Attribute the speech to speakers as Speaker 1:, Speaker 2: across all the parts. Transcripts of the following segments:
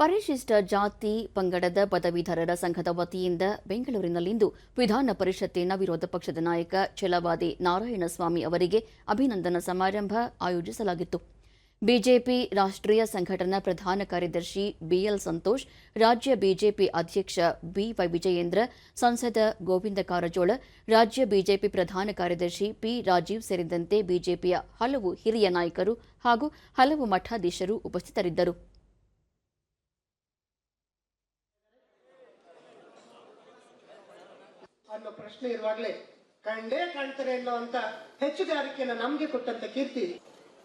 Speaker 1: ಪರಿಶಿಷ್ಟ ಜಾತಿ ಪಂಗಡದ ಪದವೀಧರರ ಸಂಘದ ವತಿಯಿಂದ ಬೆಂಗಳೂರಿನಲ್ಲಿಂದು ವಿಧಾನ ಪರಿಷತ್ತಿನ ವಿರೋಧ ಪಕ್ಷದ ನಾಯಕ ಛಲವಾದಿ ನಾರಾಯಣಸ್ವಾಮಿ ಅವರಿಗೆ ಅಭಿನಂದನಾ ಸಮಾರಂಭ ಆಯೋಜಿಸಲಾಗಿತ್ತು. ಬಿಜೆಪಿ ರಾಷ್ಟ್ರೀಯ ಸಂಘಟನಾ ಪ್ರಧಾನ ಕಾರ್ಯದರ್ಶಿ ಬಿಎಲ್ ಸಂತೋಷ್, ರಾಜ್ಯ ಬಿಜೆಪಿ ಅಧ್ಯಕ್ಷ ಬಿವೈ ವಿಜಯೇಂದ್ರ, ಸಂಸದ ಗೋವಿಂದ ಕಾರಜೋಳ, ರಾಜ್ಯ ಬಿಜೆಪಿ ಪ್ರಧಾನ ಕಾರ್ಯದರ್ಶಿ ಪಿ. ರಾಜೀವ್ ಸೇರಿದಂತೆ ಬಿಜೆಪಿಯ ಹಲವು ಹಿರಿಯ ನಾಯಕರು ಹಾಗೂ ಹಲವು ಮಠಾಧೀಶರು ಉಪಸ್ಥಿತರಿದ್ದರು.
Speaker 2: ಪ್ರಶ್ನೆ ಇರುವಾಗಲೇ ಕಂಡೇ ಕಾಣ್ತಾರೆ ಅನ್ನುವಂತ ಹೆಚ್ಚುಗಾರಿಕೆಯನ್ನು ನಮಗೆ ಕೊಟ್ಟಂತ ಕೀರ್ತಿ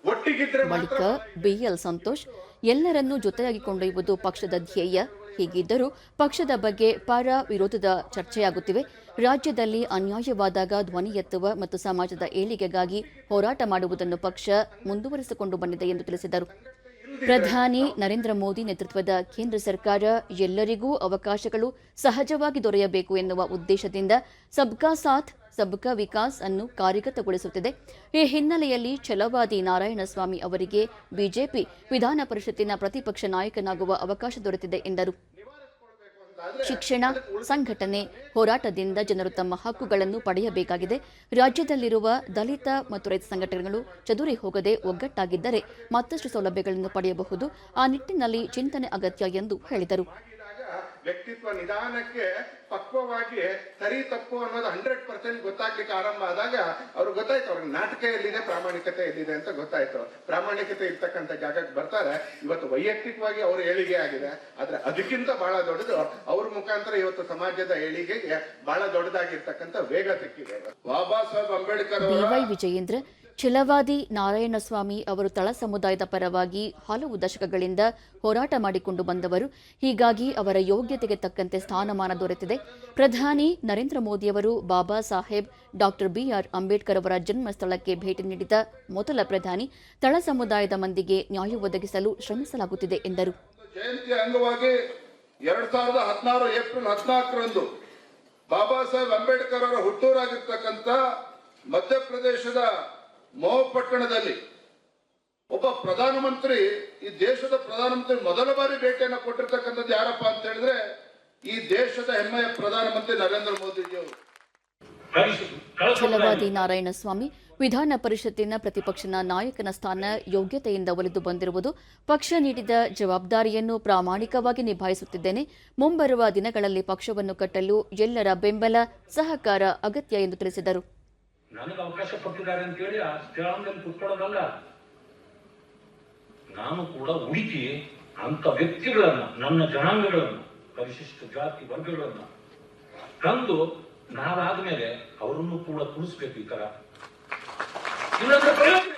Speaker 3: ಒಟ್ಟಿಗಿದ್ರೆ
Speaker 1: ಬಳಿಕ ಬಿಎಲ್ ಸಂತೋಷ್ ಎಲ್ಲರನ್ನೂ ಜೊತೆಯಾಗಿ ಕೊಂಡೊಯ್ಯುವುದು ಪಕ್ಷದ ಧ್ಯೇಯ. ಹೀಗಿದ್ದರೂ ಪಕ್ಷದ ಬಗ್ಗೆ ಪರ ವಿರೋಧದ ಚರ್ಚೆಯಾಗುತ್ತಿವೆ. ರಾಜ್ಯದಲ್ಲಿ ಅನ್ಯಾಯವಾದಾಗ ಧ್ವನಿ ಎತ್ತುವ ಮತ್ತು ಸಮಾಜದ ಏಳಿಗೆಗಾಗಿ ಹೋರಾಟ ಮಾಡುವುದನ್ನು ಪಕ್ಷ ಮುಂದುವರಿಸಿಕೊಂಡು ಬಂದಿದೆ ಎಂದು ತಿಳಿಸಿದರು. ಪ್ರಧಾನಿ ನರೇಂದ್ರ ಮೋದಿ ನೇತೃತ್ವದ ಕೇಂದ್ರ ಸರ್ಕಾರ ಎಲ್ಲರಿಗೂ ಅವಕಾಶಗಳು ಸಹಜವಾಗಿ ದೊರೆಯಬೇಕು ಎನ್ನುವ ಉದ್ದೇಶದಿಂದ ಸಬ್ಕಾ ಸಾಥ್, ಸಬ್ಕಾ ವಿಕಾಸ್ ಅನ್ನು ಕಾರ್ಯಗತಗೊಳಿಸುತ್ತಿದೆ. ಈ ಹಿನ್ನೆಲೆಯಲ್ಲಿ ಛಲವಾದಿ ನಾರಾಯಣಸ್ವಾಮಿ ಅವರಿಗೆ ಬಿಜೆಪಿ ವಿಧಾನ ಪರಿಷತ್ತಿನ ಪ್ರತಿಪಕ್ಷ ನಾಯಕನಾಗುವ ಅವಕಾಶ ದೊರೆತಿದೆ ಎಂದರು. ಶಿಕ್ಷಣ ಸಂಘಟನೆ ಹೋರಾಟದಿಂದ ಜನರು ತಮ್ಮ ಹಕ್ಕುಗಳನ್ನು ಪಡೆಯಬೇಕಾಗಿದೆ. ರಾಜ್ಯದಲ್ಲಿರುವ ದಲಿತ ಮತ್ತು ರೈತ ಸಂಘಟನೆಗಳು ಚದುರಿ ಹೋಗದೆ ಒಗ್ಗಟ್ಟಾಗಿದ್ದರೆ ಮತ್ತಷ್ಟು ಸೌಲಭ್ಯಗಳನ್ನು ಪಡೆಯಬಹುದು. ಆ ನಿಟ್ಟಿನಲ್ಲಿ ಚಿಂತನೆ ಅಗತ್ಯ ಎಂದು ಹೇಳಿದರು.
Speaker 3: ವ್ಯಕ್ತಿತ್ವ ನಿಧಾನಕ್ಕೆ ಪಕ್ವವಾಗಿ ಸರಿ ತಪ್ಪು ಅನ್ನೋದು ಹಂಡ್ರೆಡ್ ಪರ್ಸೆಂಟ್ ಗೊತ್ತಾಗ್ಲಿಕ್ಕೆ ಆರಂಭ ಆದಾಗ ಅವ್ರಿಗೆ ಗೊತ್ತಾಯ್ತು, ಅವ್ರಿಗೆ ನಾಟಕ ಎಲ್ಲಿದೆ ಪ್ರಾಮಾಣಿಕತೆ ಎಲ್ಲಿದೆ ಅಂತ ಗೊತ್ತಾಯ್ತು. ಪ್ರಾಮಾಣಿಕತೆ ಇರ್ತಕ್ಕಂತ ಜಾಗಕ್ಕೆ ಬರ್ತಾರೆ. ಇವತ್ತು ವೈಯಕ್ತಿಕವಾಗಿ ಅವ್ರ ಏಳಿಗೆ ಆಗಿದೆ. ಆದ್ರೆ ಅದಕ್ಕಿಂತ ಬಹಳ ದೊಡ್ಡದು ಅವ್ರ ಮುಖಾಂತರ ಇವತ್ತು ಸಮಾಜದ ಏಳಿಗೆಗೆ ಬಹಳ ದೊಡ್ಡದಾಗಿರ್ತಕ್ಕಂಥ ವೇಗ ಸಿಕ್ಕಿದೆ. ಬಾಬಾ ಸಾಹೇಬ್ ಅಂಬೇಡ್ಕರ್
Speaker 1: ವಿಜಯೇಂದ್ರ ಛಲವಾದಿ ನಾರಾಯಣಸ್ವಾಮಿ ಅವರು ತಳ ಸಮುದಾಯದ ಪರವಾಗಿ ಹಲವು ದಶಕಗಳಿಂದ ಹೋರಾಟ ಮಾಡಿಕೊಂಡು ಬಂದವರು. ಹೀಗಾಗಿ ಅವರ ಯೋಗ್ಯತೆಗೆ ತಕ್ಕಂತೆ ಸ್ಥಾನಮಾನ ದೊರೆತಿದೆ. ಪ್ರಧಾನಿ ನರೇಂದ್ರ ಮೋದಿಯವರು ಬಾಬಾ ಸಾಹೇಬ್, ಡಾಕ್ಟರ್ ಬಿಆರ್ ಅಂಬೇಡ್ಕರ್ ಅವರ ಜನ್ಮಸ್ಥಳಕ್ಕೆ ಭೇಟಿ ನೀಡಿದ ಮೊದಲ ಪ್ರಧಾನಿ ತಳ ಸಮುದಾಯದ ಮಂದಿಗೆ ನ್ಯಾಯ ಒದಗಿಸಲು ಶ್ರಮಿಸಲಾಗುತ್ತಿದೆ ಎಂದರು.
Speaker 4: ಜಯಂತಿ ಅಂಗವಾಗಿ ಎರಡ್ ಸಾವಿರದ ಹದಿನಾರು ಏಪ್ರಿಲ್ ಬಾಬಾ ಸಾಹೇಬ್ ಅಂಬೇಡ್ಕರ್ ಅವರ ಹುಟ್ಟೂರಾಗಿರ್ತಕ್ಕಂಥ ಮಧ್ಯಪ್ರದೇಶದ ಮೋಹಪಟ್ಟಣದಲ್ಲಿ ಒಬ್ಬ ಪ್ರಧಾನಮಂತ್ರಿ, ಈ ದೇಶದ ಪ್ರಧಾನಮಂತ್ರಿ ಮೊದಲ ಬಾರಿ ಭೇಟಿಯನ್ನು ಕೊಟ್ಟಿರ್ತಕ್ಕಂಥದ್ದು ಯಾರಪ್ಪ ಅಂತ ಹೇಳಿದ್ರೆ ಈ ದೇಶದ ಹೆಮ್ಮೆಯ ಪ್ರಧಾನಮಂತ್ರಿ ನರೇಂದ್ರ ಮೋದಿಜಿಯವರು.
Speaker 1: ಛಲವಾದಿ ನಾರಾಯಣಸ್ವಾಮಿ, ವಿಧಾನ ಪರಿಷತ್ತಿನ ಪ್ರತಿಪಕ್ಷನ ನಾಯಕನ ಸ್ಥಾನ ಯೋಗ್ಯತೆಯಿಂದ ಒಲಿದು ಬಂದಿರುವುದು ಪಕ್ಷ ನೀಡಿದ ಜವಾಬ್ದಾರಿಯನ್ನು ಪ್ರಾಮಾಣಿಕವಾಗಿ ನಿಭಾಯಿಸುತ್ತಿದ್ದೇನೆ. ಮುಂಬರುವ ದಿನಗಳಲ್ಲಿ ಪಕ್ಷವನ್ನು ಕಟ್ಟಲು ಎಲ್ಲರ ಬೆಂಬಲ, ಸಹಕಾರ ಅಗತ್ಯ ಎಂದು ತಿಳಿಸಿದರು.
Speaker 5: ನನಗೆ ಅವಕಾಶ ಕೊಟ್ಟಿದ್ದಾರೆ ಅಂತೇಳಿ ಆ ಸ್ಥಳದಲ್ಲಿ ಕುತ್ಕೊಳ್ಳೋದಲ್ಲ. ನಾನು ಕೂಡ ಹುಡುಕಿ ಅಂತ ವ್ಯಕ್ತಿಗಳನ್ನ, ನನ್ನ ಜನಾಂಗಗಳನ್ನು, ಪರಿಶಿಷ್ಟ ಜಾತಿ ವರ್ಗಗಳನ್ನ ತಂದು ನಾವಾದ್ಮೇಲೆ ಅವರನ್ನು ಕೂಡ ಕುಳಿಸ್ಬೇಕು ಈ ತರ ಇನ್ನೊಂದು ಪ್ರಯೋಜನ